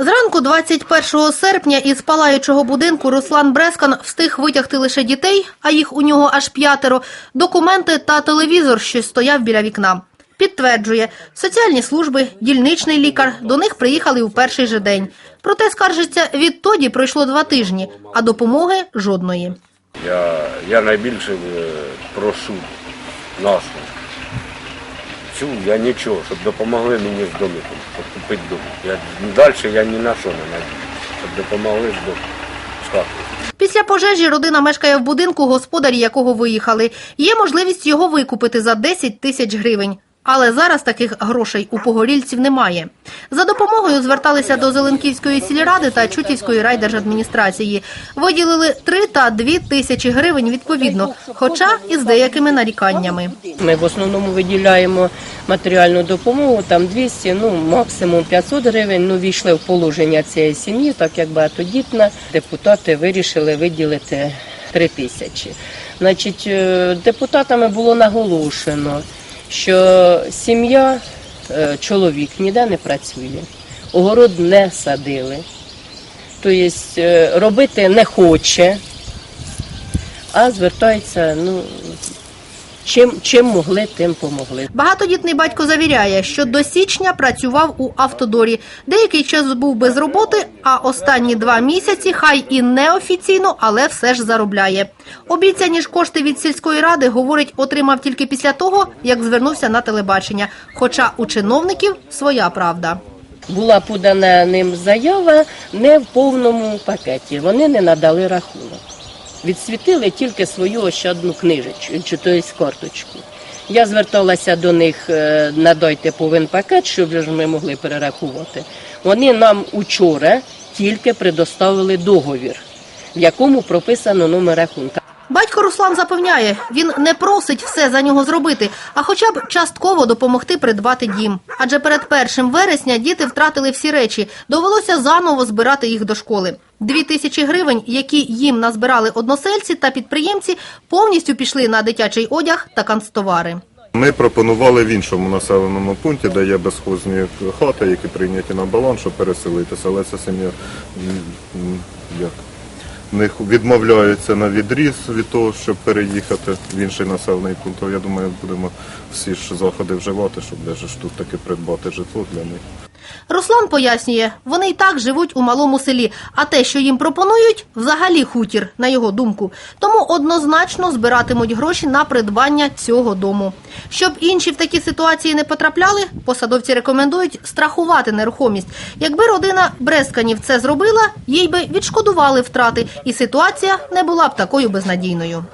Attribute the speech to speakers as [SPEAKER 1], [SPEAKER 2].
[SPEAKER 1] Зранку 21 серпня із палаючого будинку Руслан Брескан встиг витягти лише дітей, а їх у нього аж п'ятеро, документи та телевізор, що стояв біля вікна. Підтверджує, соціальні служби, дільничний лікар до них приїхали у перший же день. Проте скаржиться, відтоді пройшло два тижні, а допомоги жодної.
[SPEAKER 2] Я, я найбільше е, прошу нашу. Цю я нічого, щоб допомогли мені з домиком, щоб купити дом. Я, далі я ні на що не надію, щоб допомогли з домом.
[SPEAKER 1] Після пожежі родина мешкає в будинку, господарі якого виїхали. Є можливість його викупити за 10 тисяч гривень. Але зараз таких грошей у погорільців немає. За допомогою зверталися до Зеленківської сільради та Чутівської райдержадміністрації. Виділили 3 та 2 тисячі гривень відповідно, хоча і з деякими наріканнями.
[SPEAKER 3] Ми в основному виділяємо матеріальну допомогу, там 200, ну максимум 500 гривень. Ну війшли в положення цієї сім'ї, так як багатодітна. Депутати вирішили виділити 3 тисячі. Значить, е, депутатами було наголошено, що сім'я, е, чоловік ніде не працює, огород не садили, тобто е, робити не хоче, а звертається, ну. Чим, чим могли, тим помогли.
[SPEAKER 1] Багатодітний батько завіряє, що до січня працював у автодорі. Деякий час був без роботи, а останні два місяці, хай і неофіційно, але все ж заробляє. Обіцяні ж кошти від сільської ради, говорить, отримав тільки після того, як звернувся на телебачення. Хоча у чиновників своя правда.
[SPEAKER 3] Була подана ним заява не в повному пакеті. Вони не надали рахунок. Відсвітили тільки свою ощадну книжечку, чи тобто карточку. Я зверталася до них, е, надайте повинен пакет, щоб ми могли перерахувати. Вони нам учора тільки предоставили договір, в якому прописано номер рахунка.
[SPEAKER 1] Батько Руслан запевняє, він не просить все за нього зробити, а хоча б частково допомогти придбати дім. Адже перед першим вересня діти втратили всі речі. Довелося заново збирати їх до школи. Дві тисячі гривень, які їм назбирали односельці та підприємці, повністю пішли на дитячий одяг та канцтовари.
[SPEAKER 4] Ми пропонували в іншому населеному пункті, де є безхозні хати, які прийняті на баланс, щоб переселитися. Але ця сім'я як, них відмовляються на відріз від того, щоб переїхати в інший населений пункт. Я думаю, будемо всі ж заходи вживати, щоб ж тут таки придбати житло для них.
[SPEAKER 1] Руслан пояснює, вони й так живуть у малому селі, а те, що їм пропонують, взагалі хутір, на його думку. Тому однозначно збиратимуть гроші на придбання цього дому. Щоб інші в такі ситуації не потрапляли, посадовці рекомендують страхувати нерухомість. Якби родина Бресканів це зробила, їй би відшкодували втрати, і ситуація не була б такою безнадійною.